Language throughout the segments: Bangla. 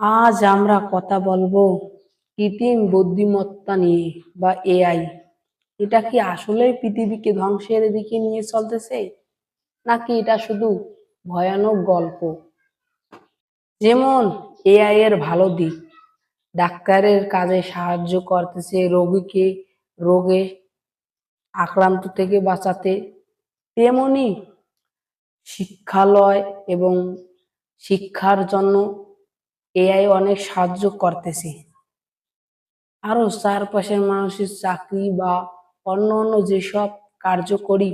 আজ আমরা কথা বলব কৃত্রিম বুদ্ধিমত্তা নিয়ে বা এআই। এটা কি আসলেই পৃথিবীকে ধ্বংসের দিকে নিয়ে চলতেছে? নাকি এটা শুধু ভয়ানক গল্প? যেমন এআই এর ভালো দিক, ডাক্তারের কাজে সাহায্য করতেছে রোগীকে, রোগে আক্রান্ত থেকে বাঁচাতে। তেমনি শিক্ষালয় এবং শিক্ষার জন্য এআই অনেক সাহায্য করতেছে। আরও চারপাশের মানুষের চাকরি বা অন্য অন্য যেসব কার্যকরী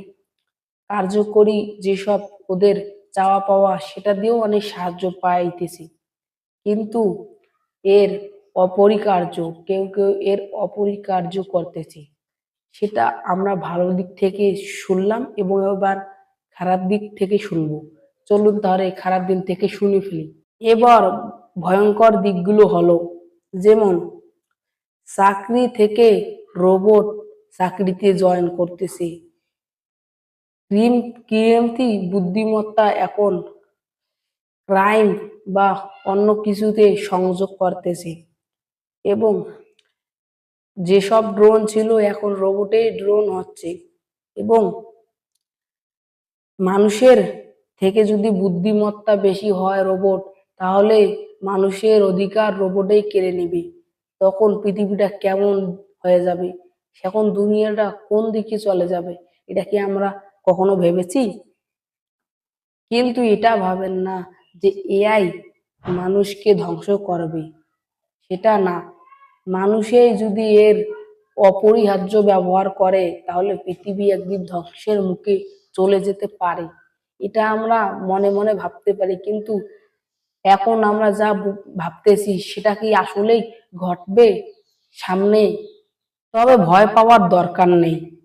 কার্যকরী যেসব ওদের চাওয়া পাওয়া, সেটা দিয়েও অনেক সাহায্য পাইতেছে। কিন্তু এর অপরিকার্য, কেউ কেউ এর অপরিকার্য করতেছে। সেটা আমরা ভালো দিক থেকে শুনলাম এবং এবার খারাপ দিক থেকে শুনব। চলুন তাহলে খারাপ দিন থেকে শুনে ফেলি। এবার ভয়ঙ্কর দিকগুলো হলো, যেমন চাকরি থেকে রোবট চাকরিতে জয়েন করতেছে। ক্রিম, ক্রিয়েন্তি বুদ্ধিমত্তা এখন ক্রাইম বা অন্য কিছুতে সংযোগ করতেছে। এবং যেসব ড্রোন ছিল এখন রোবটে ড্রোন হচ্ছে। এবং মানুষের থেকে যদি বুদ্ধিমত্তা বেশি হয় রোবট তাহলে মানুষের অধিকার রোবটেই কেড়ে নেবে। তখন পৃথিবীটা কেমন হয়ে যাবে? এখন দুনিয়াটা কোন দিকে চলে যাবে? এটা কি আমরা কখনো ভেবেছি? কিন্তু এটা ভাবেন না যে এআই মানুষকে ধ্বংস করবে। সেটা না। মানুষই যদি এর অপরিহার্য ব্যবহার করে, তাহলে পৃথিবী একদিন ধ্বংসের মুখে চলে যেতে পারে। এটা আমরা মনে মনে ভাবতে পারি, কিন্তু এখন আমরা যা ভাবতেছি সেটা কি আসলেই ঘটবে সামনে? তবে ভয় পাওয়ার দরকার নেই।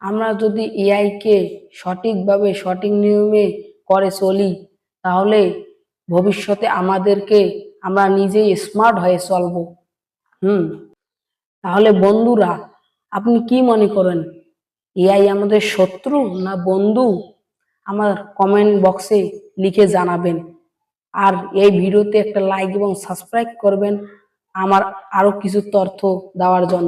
আমরা যদি এআই কে সঠিকভাবে, সঠিক নিয়মে করে চলি, তাহলে ভবিষ্যতে আমাদেরকে আমরা নিজেই স্মার্ট হয়ে চলবো। হুম। তাহলে বন্ধুরা, আপনি কি মনে করেন? এআই আমাদের শত্রু না বন্ধু? আমার কমেন্ট বক্সে লিখে জানাবেন। আর এই ভিডিওতে একটা লাইক এবং সাবস্ক্রাইব করবেন। আমার আরও কিছু তথ্য দেওয়ার জন্য।